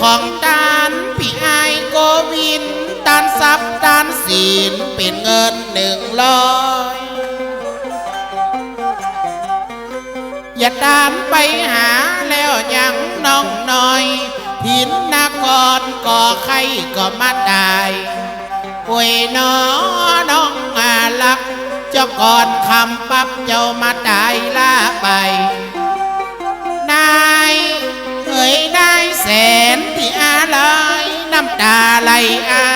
ของตานพี่ไอโกวินตานทรัพย์ตานศีลเป็นเงินหนึ่งร้อยอย่าตามไปหาแล้วยังน้องน้อยหินนากรก่อใครก็มาได้ป่วยน้อน้องมาลัก เจ้าก่อนคำปั๊บเจ้ามาตายล่าไป นายเอ่ยนายแสน ที่อะไรน้ำตาไหลอา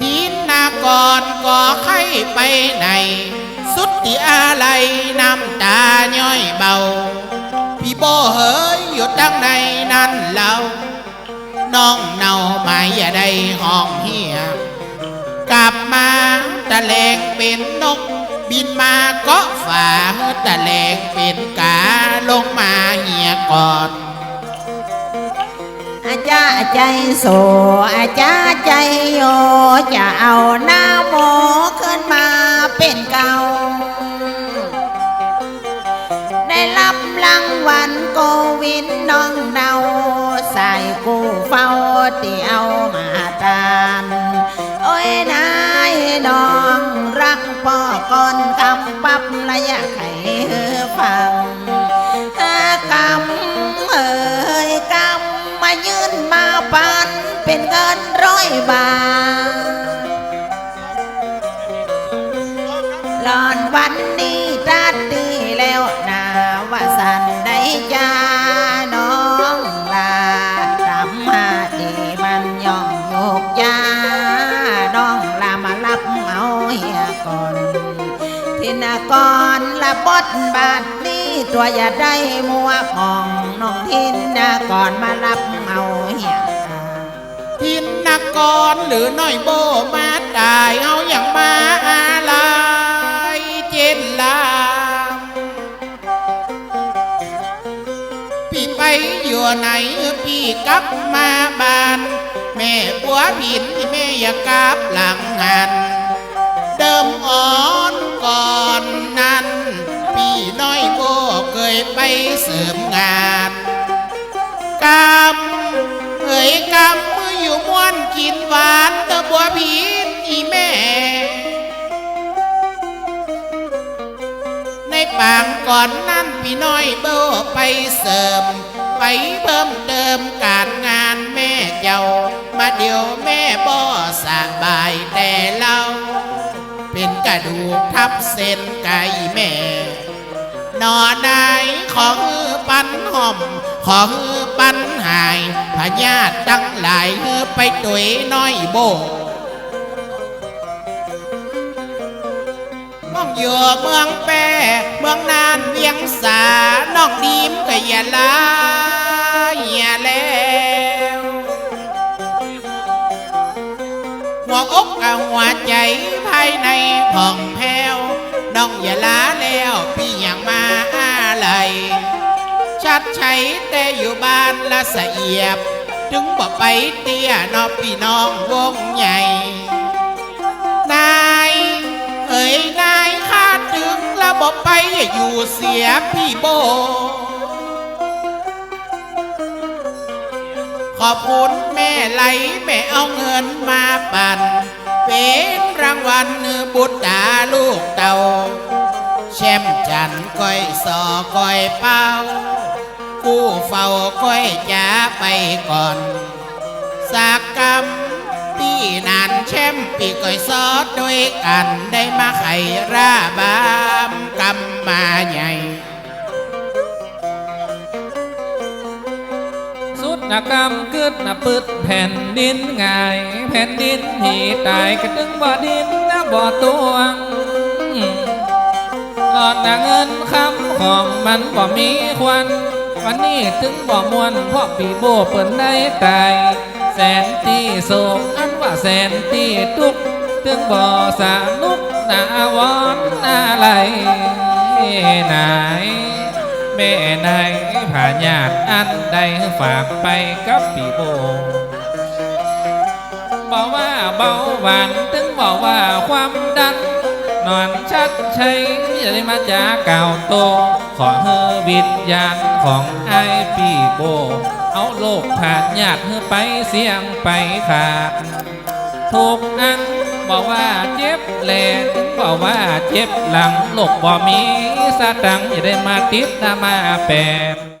ทินนากรก่อไข้ไปไหน สุดที่อะไรน้ำตาย้อยเบา พี่โบเฮยอยู่ตั้งในนั้นเราน้องเนาไม่อย่าได้ห้องเฮียกลับมาตะแลงเป็นนก บินมาเกาะฝ่าตะแลงเป็นกาลงมาเหียก่อนอาจาใจโสอาจาใจโยจะเอาหน้าโมขึ้นมาเป็นเก่า ได้รับรางวัลโกวินน้องเนาใส่กูเฝ้าที่เอามาตานโอ้ยนายน้อง พ่อก่อนคำปั๊บละอยากให้ฟังกำเอ่ยกำมายืนมาปันเป็นเงินร้อยบาทหลอนวันนี้ตาดื ก่อนทินากรละบทบาทนี้ตัวอย่าได้มัวมองน้องทินากรมารับเอาเหี่ยทินนากรหรือน้อยโบมาตายเอาอย่างมาอะไรเจนลาพี่ไปอยู่ไหนพี่กลับมาบ้าน แม่ปัวผินแม่อย่ากลับหลังหัน เดิมอ่อนก่อนนั้น พี่น้อยโบเคยไปเสริมงานกำเอ่ยกำมืออยู่ม้วนกินหวานตะบัวผินอีแม่ ในปางก่อนนั้นพี่น้อยเบ้อไปเสริม ไปเพิ่มเติมการงานแม่เจ้า มาเดี๋ยวแม่บ่สบายแต่เรา นกระดูกทับเส้นไก่แม่นอนายขอฮือปันห่อม ขอฮือปันหายพญาติตั้งหลายฮือไปตุยน้อยโบน้องอยู่เมืองแปรเมืองนานเวียงสาน้องดีมก็อย่าลาอย่าแล้วหัวอกกับหัวใจายในผ่องแผ้วน้องอย่าล้าแล้วพี่ยังมาอะไรชัดใช้แต่อยู่บ้านละสะเอียบ ถึงบอกไปเตี้ยนอพี่น้องวงใหญ่ นายเอ่ยนายคาดถึงแล้วบอกไปอยู่เสียพี่โบขอบคุณแม่ไหลแม่เอาเงินมาปั่น เป็นรางวัลบุตรดาลูกเตาแชมจันก้อยสอก้อยเป้ากู้เฝ้าก้อยจ้าไปก่อนสากกรรมปีนานแชมปีก้อยซอดด้วยกันได้มาไขราบามกำมาใหญ่ นกรรมกึดนะปึดแผ่นดินง่าย แผ่นดินหีตายกระตึงบ่อดินนะบ่อตวงหลอดนะเงินคำของมันบ่มีควันวันนี้ถึงบ่มวนเพราะปีโบเปิ่นได้ตายแสนตีโศกอันว่าแสนตีทุกข์ถึงบ่สานุกนาวอนอะไรนาย แม่นายผ่าญาติอันใดฝากไปกับปีโบบอกว่าเบาหวานถึงบอกว่าความดัน นอนชัดชัยอย่าได้มาจากเก่าโต ขอเฮอวิญญาณของไอปีโบ เอาโลกผ่านญาติเฮอไปเสียงไปขาดทุกอัน บอกว่าเจ็บแหลถึงบอกว่าเจ็บหลังหลกบ่มีสตังค์อย่าได้มาติดนามาแปด